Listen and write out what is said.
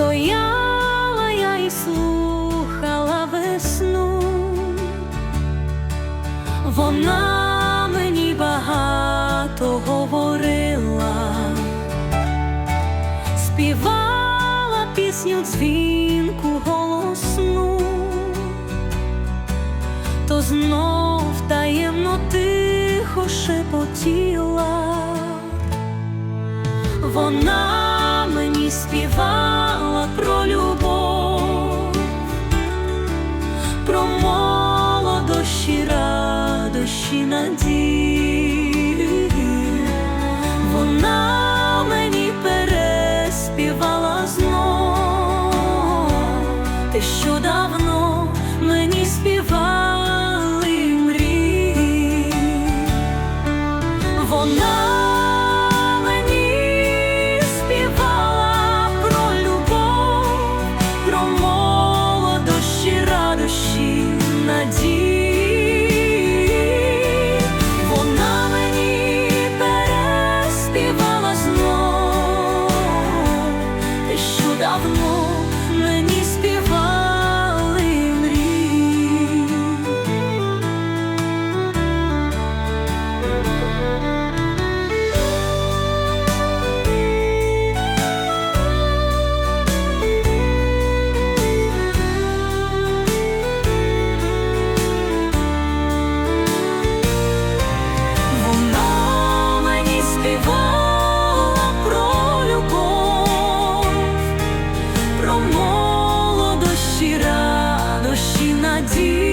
Стояла я і слухала весну, вона мені багато говорила, співала пісню дзвінку голосну, то знов таємно тихо шепотіла, вона мені співала. наші надії, вона мені переспівала знов. Те, що давно мені співали мрії, вона. Про молодощі, радощі, надії. see